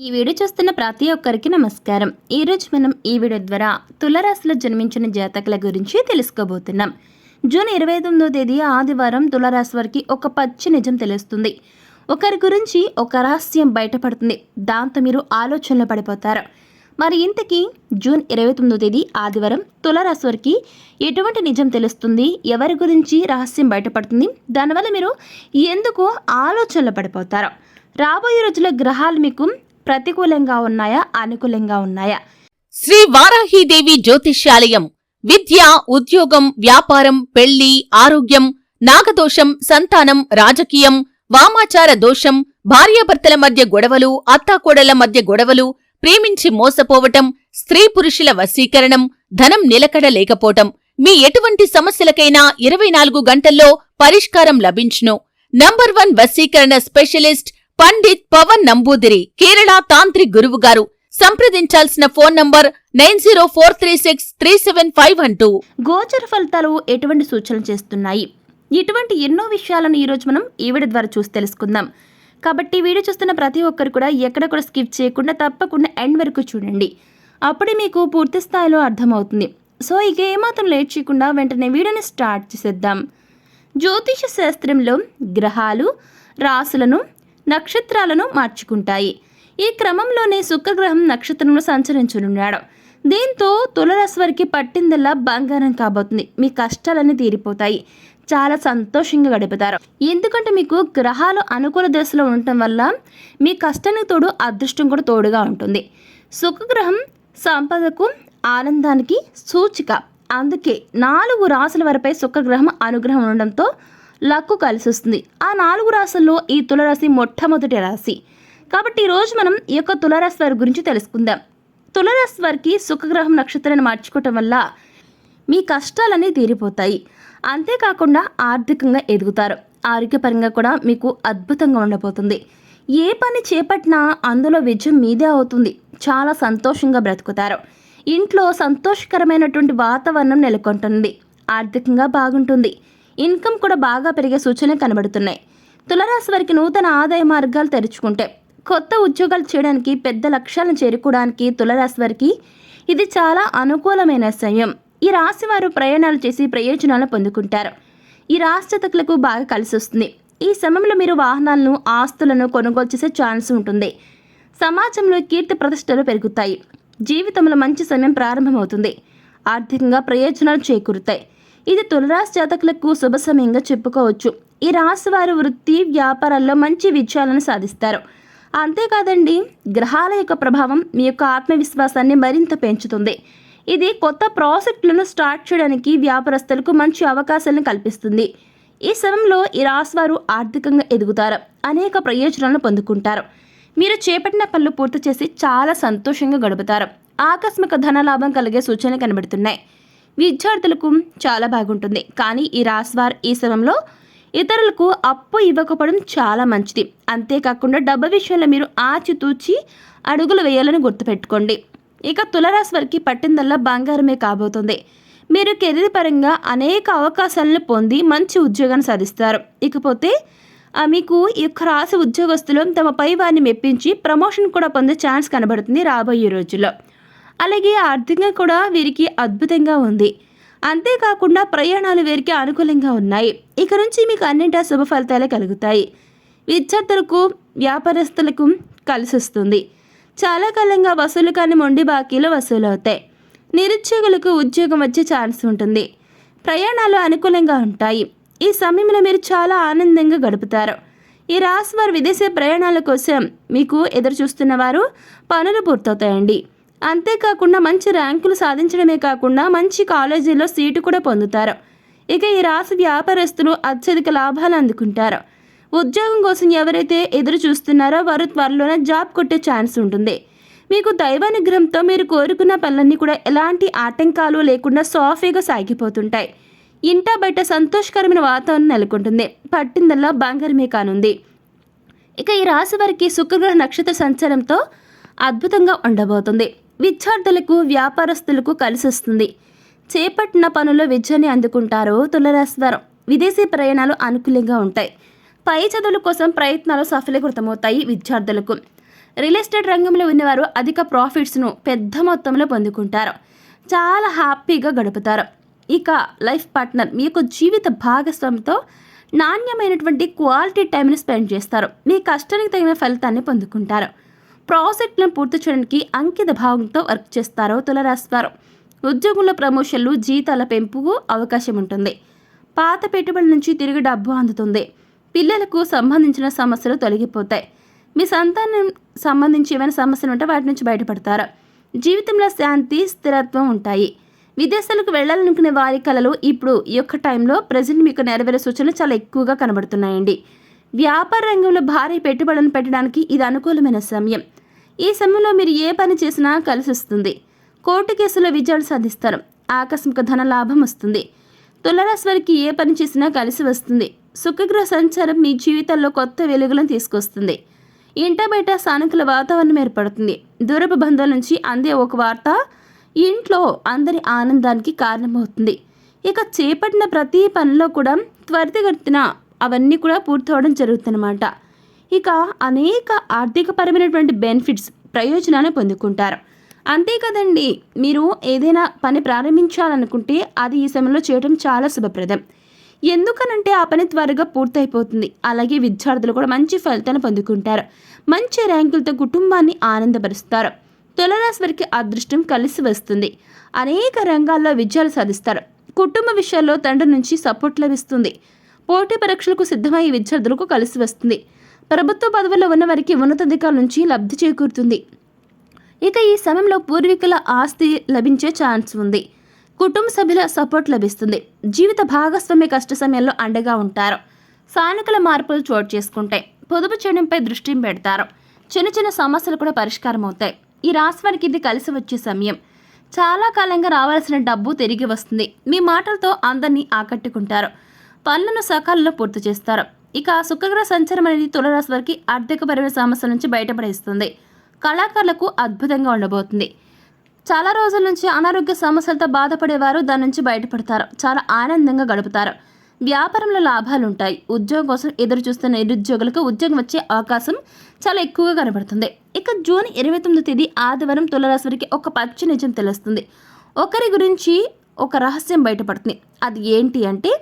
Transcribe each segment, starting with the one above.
ఈ వీడియో చూస్తున్న ప్రతి ఒక్కరికి నమస్కారం. ఈరోజు మనం ఈ వీడియో ద్వారా తులరాశిలో జన్మించిన జాతకుల గురించి తెలుసుకోబోతున్నాం. జూన్ ఇరవై తొమ్మిదో తేదీ ఆదివారం తులరాశి వారికి ఒక పచ్చి నిజం తెలుస్తుంది. ఒకరి గురించి ఒక రహస్యం బయటపడుతుంది. దాంతో మీరు ఆలోచనలో పడిపోతారు. మరి ఇంతకీ జూన్ ఇరవై తొమ్మిదో తేదీ ఆదివారం తులరాశి వారికి ఎటువంటి నిజం తెలుస్తుంది? ఎవరి గురించి రహస్యం బయటపడుతుంది? దానివల్ల మీరు ఎందుకు ఆలోచనలో పడిపోతారు? రాబోయే రోజుల గ్రహాలు మీకు ప్రతికూలంగా ఉన్నాయా అనుకూలంగా ఉన్నాయా? శ్రీ వారాహీదేవి జ్యోతిష్యాలయం. విద్య ఉద్యోగం వ్యాపారం పెళ్ళి ఆరోగ్యం నాగదోషం సంతానం రాజకీయం వామాచార దోషం భార్యాభర్తల మధ్య గొడవలు అత్తాకోడల మధ్య గొడవలు ప్రేమించి మోసపోవటం స్త్రీ పురుషుల వశీకరణం ధనం నిలకడ లేకపోవటం. మీ ఎటువంటి సమస్యలకైనా ఇరవై నాలుగు గంటల్లో పరిష్కారం లభించును. నంబర్ వన్ వశీకరణ స్పెషలిస్ట్ పండిత్ పవన్ నంబూదిరి కేరళ తాంత్రిక్ గురువు గారు. సంప్రదించాల్సిన phone number nine zero four three six three seven five one two. గోచర ఫలితాలు ఎటువంటి సూచనలు చేస్తున్నాయి? ఇటువంటి ఎన్నో విషయాలను ఈరోజు మనం ఈ వీడియో ద్వారా చూసి తెలుసుకుందాం. కాబట్టి వీడియో చూస్తున్న ప్రతి ఒక్కరు కూడా ఎక్కడ కూడా స్కిప్ చేయకుండా తప్పకుండా ఎండ్ వరకు చూడండి. అప్పుడే మీకు పూర్తి స్థాయిలో అర్థమవుతుంది. సో ఇక ఏమాత్రం లేట్ చేయకుండా వెంటనే వీడియోని స్టార్ట్ చేసేద్దాం. జ్యోతిష శాస్త్రంలో గ్రహాలు రాసులను నక్షత్రాలను మార్చుకుంటాయి. ఈ క్రమంలోనే శుక్రగ్రహం నక్షత్రంలో సంచరించనున్నాడు. దీంతో తులరాశి వారికి పట్టిందల్లా బంగారం కాబోతుంది. మీ కష్టాలన్నీ తీరిపోతాయి. చాలా సంతోషంగా గడుపుతారు. ఎందుకంటే మీకు గ్రహాలు అనుకూల దశలో ఉండటం వల్ల మీ కష్టానికి తోడు అదృష్టం కూడా తోడుగా ఉంటుంది. శుక్రగ్రహం సంపదకు ఆనందానికి సూచిక. అందుకే నాలుగు రాసుల వారిపై శుక్రగ్రహం అనుగ్రహం ఉండడంతో లక్కు కలిసి వస్తుంది ఆ నాలుగు రాసుల్లో ఈ తులరాశి మొట్టమొదటి రాశి. కాబట్టి ఈరోజు మనం ఈ యొక్క తులరాశి వారి గురించి తెలుసుకుందాం. తులరాశి వారికి సుఖగ్రహం నక్షత్రాన్ని మార్చుకోవటం వల్ల మీ కష్టాలన్నీ తీరిపోతాయి. అంతేకాకుండా ఆర్థికంగా ఎదుగుతారు. ఆరోగ్యపరంగా కూడా మీకు అద్భుతంగా ఉండబోతుంది. ఏ పని చేపట్టినా అందులో విజయం మీదే అవుతుంది. చాలా సంతోషంగా బ్రతుకుతారు. ఇంట్లో సంతోషకరమైనటువంటి వాతావరణం నెలకొంటుంది. ఆర్థికంగా బాగుంటుంది. ఇన్కమ్ కూడా బాగా పెరిగే సూచనలు కనబడుతున్నాయి. తులరాశి వారికి నూతన ఆదాయ మార్గాలు తెరుచుకుంటే కొత్త ఉద్యోగాలు చేయడానికి పెద్ద లక్ష్యాలను చేరుకోవడానికి తులరాశి వారికి ఇది చాలా అనుకూలమైన సమయం. ఈ రాశి వారు ప్రయాణాలు చేసి ప్రయోజనాలు పొందుకుంటారు. ఈ రాశి బాగా కలిసి వస్తుంది. ఈ సమయంలో మీరు వాహనాలను ఆస్తులను కొనుగోలు చేసే ఛాన్స్ ఉంటుంది. సమాజంలో కీర్తి ప్రతిష్టలు పెరుగుతాయి. జీవితంలో మంచి సమయం ప్రారంభమవుతుంది. ఆర్థికంగా ప్రయోజనాలు చేకూరుతాయి. ఇది తులరాశి జాతకులకు శుభ సమయంగా చెప్పుకోవచ్చు. ఈ రాశి వారు వృత్తి వ్యాపారాల్లో మంచి విజయాలను సాధిస్తారు. అంతేకాదండి గ్రహాల యొక్క ప్రభావం మీ యొక్క ఆత్మవిశ్వాసాన్ని మరింత పెంచుతుంది. ఇది కొత్త ప్రాజెక్టులను స్టార్ట్ చేయడానికి వ్యాపారస్తులకు మంచి అవకాశాలను కల్పిస్తుంది. ఈ సమయంలో ఈ రాశివారు ఆర్థికంగా ఎదుగుతారు అనేక ప్రయోజనాలను పొందుకుంటారు. మీరు చేపట్టిన పనులు పూర్తి చేసి చాలా సంతోషంగా గడుపుతారు. ఆకస్మిక ధనలాభం కలిగే సూచనలు కనబడుతున్నాయి. విద్యార్థులకు చాలా బాగుంటుంది. కానీ ఈ రాస్వార్ ఈ సమయంలో ఇతరులకు అప్పు ఇవ్వకపోవడం చాలా మంచిది. అంతేకాకుండా డబ్బు విషయంలో మీరు ఆచితూచి అడుగులు వేయాలని గుర్తుపెట్టుకోండి. ఇక తులరాశి వారికి పట్టిందల్లా బంగారమే కాబోతుంది. మీరు కెరీర్ పరంగా అనేక అవకాశాలను పొంది మంచి ఉద్యోగాన్ని సాధిస్తారు. ఇకపోతే మీకు ఈ యొక్క రాశి ఉద్యోగస్తులు తమ పై వారిని మెప్పించి ప్రమోషన్ కూడా పొందే ఛాన్స్ కనబడుతుంది రాబోయే రోజుల్లో. అలాగే ఆర్థికంగా కూడా వీరికి అద్భుతంగా ఉంది. అంతేకాకుండా ప్రయాణాలు వీరికి అనుకూలంగా ఉన్నాయి. ఇక నుంచి మీకు అన్నింటా శుభ ఫలితాలే కలుగుతాయి. విద్యార్థులకు వ్యాపారస్తులకు కలిసి వస్తుంది. చాలా కాలంగా వసూలు కాని మొండి బాకీలు వసూలు అవుతాయి. నిరుద్యోగులకు ఉద్యోగం వచ్చే ఛాన్స్ ఉంటుంది. ప్రయాణాలు అనుకూలంగా ఉంటాయి. ఈ సమయంలో మీరు చాలా ఆనందంగా గడుపుతారు. ఈ రాశి వారు విదేశీ ప్రయాణాల కోసం మీకు ఎదురు చూస్తున్న వారు పనులు పూర్తవుతాయండి. అంతేకాకుండా మంచి ర్యాంకులు సాధించడమే కాకుండా మంచి కాలేజీలో సీటు కూడా పొందుతారు. ఇక ఈ రాశి వ్యాపారస్తులు అత్యధిక లాభాలు అందుకుంటారు. ఉద్యోగం కోసం ఎవరైతే ఎదురు చూస్తున్నారో వారు త్వరలోనే జాబ్ కొట్టే ఛాన్స్ ఉంటుంది. మీకు దైవానుగ్రహంతో మీరు కోరుకున్న పనులన్నీ కూడా ఎలాంటి ఆటంకాలు లేకుండా సాఫీగా సాగిపోతుంటాయి. ఇంటా బయట సంతోషకరమైన వాతావరణం నెలకొంటుంది. పట్టిందల్లా బంగారమే కానుంది. ఇక ఈ రాశి వారికి శుక్రగ్రహ నక్షత్ర సంచారంతో అద్భుతంగా ఉండబోతుంది. విద్యార్థులకు వ్యాపారస్తులకు కలిసొస్తుంది. చేపట్టిన పనులు విద్యని అందుకుంటారు తులరాశివారం. విదేశీ ప్రయాణాలు అనుకూలంగా ఉంటాయి. పై చదువుల కోసం ప్రయత్నాలు సఫలీకృతమవుతాయి విద్యార్థులకు. రియల్ ఎస్టేట్ రంగంలో ఉన్నవారు అధిక ప్రాఫిట్స్ను పెద్ద మొత్తంలో పొందుకుంటారు. చాలా హ్యాపీగా గడుపుతారు. ఇక లైఫ్ పార్ట్నర్ మీ యొక్క జీవిత భాగస్వామితో నాణ్యమైనటువంటి క్వాలిటీ టైంని స్పెండ్ చేస్తారు. మీ కష్టానికి తగిన ఫలితాన్ని పొందుకుంటారు. ప్రాజెక్టులను పూర్తి చేయడానికి అంకిత భావంతో వర్క్ చేస్తారో తులరాశి వారు ఉద్యోగంలో ప్రమోషన్లు జీతాల పెంపుకు అవకాశం ఉంటుంది. పాత పెట్టుబడుల నుంచి తిరిగి డబ్బు అందుతుంది. పిల్లలకు సంబంధించిన సమస్యలు తొలగిపోతాయి. మీ సంతానం సంబంధించి ఏమైనా సమస్యలు ఉంటే వాటి నుంచి బయటపడతారు. జీవితంలో శాంతి స్థిరత్వం ఉంటాయి. విదేశాలకు వెళ్ళాలనుకునే వారి కళలు ఇప్పుడు ఈ యొక్క టైంలో ప్రజెంట్ మీకు నెరవేరే సూచనలు చాలా ఎక్కువగా కనబడుతున్నాయండి. వ్యాపార రంగంలో భారీ పెట్టుబడులను పెట్టడానికి ఇది అనుకూలమైన సమయం. ఈ సమయంలో మీరు ఏ పని చేసినా కలిసి వస్తుంది. కోర్టు కేసులో విజయాలు సాధిస్తారు. ఆకస్మిక ధన లాభం వస్తుంది. తులరాశి వారికి ఏ పని చేసినా కలిసి వస్తుంది. సుఖగ్రహ సంచారం మీ జీవితంలో కొత్త వెలుగులను తీసుకొస్తుంది. ఇంట బయట సానుకూల వాతావరణం ఏర్పడుతుంది. దూరపు బంధువుల నుంచి అందే ఒక వార్త ఇంట్లో అందరి ఆనందానికి కారణమవుతుంది. ఇక చేపట్టిన ప్రతి పనిలో కూడా త్వరితగతిన అవన్నీ కూడా పూర్తవడం జరుగుతుందన్నమాట. ఇక అనేక ఆర్థికపరమైనటువంటి బెనిఫిట్స్ ప్రయోజనాన్ని పొందుకుంటారు. అంతే కదండి మీరు ఏదైనా పని ప్రారంభించాలనుకుంటే అది ఈ సమయంలో చేయడం చాలా శుభప్రదం. ఎందుకనంటే ఆ పని త్వరగా పూర్తయిపోతుంది. అలాగే విద్యార్థులు కూడా మంచి ఫలితాలు పొందుకుంటారు. మంచి ర్యాంకులతో కుటుంబాన్ని ఆనందపరుస్తారు. తులరాశి వారికి అదృష్టం కలిసి వస్తుంది. అనేక రంగాల్లో విజయాలు సాధిస్తారు. కుటుంబ విషయాల్లో తండ్రి నుంచి సపోర్ట్ లభిస్తుంది. పోటీ పరీక్షలకు సిద్ధమయ్యే విద్యార్థులకు కలిసి వస్తుంది. ప్రభుత్వ పదవుల్లో ఉన్న వారికి ఉన్నతాధికారుల నుంచి లబ్ధి చేకూరుతుంది. ఇక ఈ సమయంలో పూర్వీకుల ఆస్తి లభించే ఛాన్స్ ఉంది. కుటుంబ సభ్యుల సపోర్ట్ లభిస్తుంది. జీవిత భాగస్వామి కష్ట సమయంలో అండగా ఉంటారు. సానుకూల మార్పులు చోటు చేసుకుంటాయి. పొదుపు చేయడంపై దృష్టి పెడతారు. చిన్న చిన్న సమస్యలు కూడా పరిష్కారం అవుతాయి. ఈ రాశి వారికి ఇది కలిసి వచ్చే సమయం. చాలా కాలంగా రావాల్సిన డబ్బు తిరిగి వస్తుంది. మీ మాటలతో అందరినీ ఆకట్టుకుంటారు. పనులను సకాలంలో పూర్తి చేస్తారు. ఇక శుక్రగ్రహ సంచారం అనేది తులరాశి వారికి ఆర్థికపరమైన సమస్యల నుంచి బయటపడేస్తుంది. కళాకారులకు అద్భుతంగా ఉండబోతుంది. చాలా రోజుల నుంచి అనారోగ్య సమస్యలతో బాధపడేవారు దాని నుంచి బయటపడతారు. చాలా ఆనందంగా గడుపుతారు. వ్యాపారంలో లాభాలు ఉంటాయి ఉద్యోగం కోసం ఎదురు చూస్తున్న నిరుద్యోగులకు ఉద్యోగం వచ్చే అవకాశం చాలా ఎక్కువగా కనబడుతుంది. ఇక జూన్ ఇరవై తొమ్మిది తేదీ ఆదివారం తులరాశి వారికి ఒక పచ్చి నిజం తెలుస్తుంది. ఒకరి గురించి ఒక రహస్యం బయటపడుతుంది. అది ఏంటి అంటే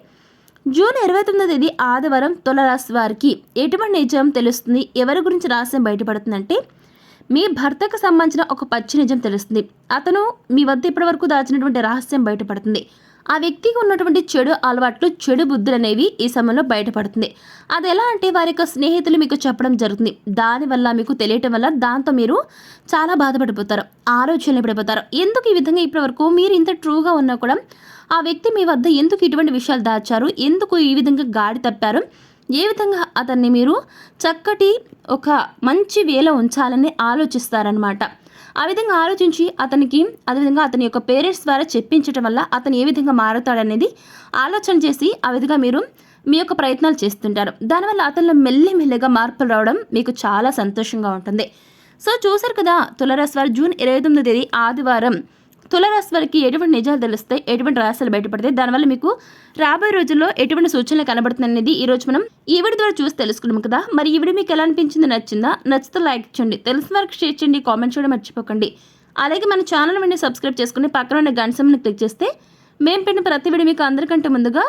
జూన్ ఇరవై తొమ్మిదో తేదీ ఆదివారం తులరాశి వారికి ఎటువంటి నిజం తెలుస్తుంది? ఎవరి గురించి రహస్యం బయటపడుతుందంటే మీ భర్తకు సంబంధించిన ఒక పచ్చి నిజం తెలుస్తుంది. అతను మీ వద్ద ఇప్పటివరకు దాచినటువంటి రహస్యం బయటపడుతుంది. ఆ వ్యక్తికి ఉన్నటువంటి చెడు అలవాట్లు చెడు బుద్ధులు అనేవి ఈ సమయంలో బయటపడుతుంది. అది ఎలా అంటే వారి యొక్క స్నేహితులు మీకు చెప్పడం జరుగుతుంది. దానివల్ల మీకు తెలియటం వల్ల దాంతో మీరు చాలా బాధపడిపోతారు. ఆలోచనలు పడిపోతారు ఎందుకు ఈ విధంగా ఇప్పటివరకు మీరు ఇంత ట్రూగా ఉన్నా కూడా ఆ వ్యక్తి మీ వద్ద ఎందుకు ఇటువంటి విషయాలు దాచారు? ఎందుకు ఈ విధంగా గాడి తప్పారు? ఏ విధంగా అతన్ని మీరు చక్కటి ఒక మంచి వేలో ఉంచాలని ఆలోచిస్తారనమాట ఆ విధంగా ఆలోచించి అతనికి అదేవిధంగా అతని యొక్క పేరెంట్స్ ద్వారా చెప్పించడం వల్ల అతను ఏ విధంగా మారుతాడనేది ఆలోచన చేసి ఆ విధంగా మీరు మీ యొక్క ప్రయత్నాలు చేస్తుంటారు. దానివల్ల అతనిలో మెల్లి మెల్లిగా మార్పులు రావడం మీకు చాలా సంతోషంగా ఉంటుంది. సో చూసారు కదా తులరాశి వారు జూన్ ఇరవై తొమ్మిది తేదీ ఆదివారం. తులరాశి వారికి ఎటువంటి నిజాలు తెలుస్తాయి? ఎటువంటి రహస్యాలు బయటపడతాయి? దానివల్ల మీకు రాబోయే రోజుల్లో ఎటువంటి సూచనలు కనబడుతుంది అనేది ఈ రోజు మనం ఈ వీడియో ద్వారా చూసి తెలుసుకున్నాం కదా. మరి ఈ వీడియో మీకు ఎలా అనిపించింది? నచ్చిందా? నచ్చితే లైక్ చేయండి. తెలిసిన వారికి షేర్ చేయండి. కామెంట్ చేయడం మర్చిపోకండి. అలాగే మన ఛానల్ వెంటనే సబ్స్క్రైబ్ చేసుకుని పక్కన ఉన్న గంట క్లిక్ చేస్తే మేము పెట్టిన ప్రతి వీడియో మీకు అందరికంటే ముందుగా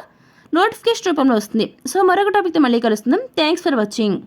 నోటిఫికేషన్ రూపంలో వస్తుంది. సో మరొక టాపిక్తో మళ్ళీ కలుస్తున్నాం. Thanks for watching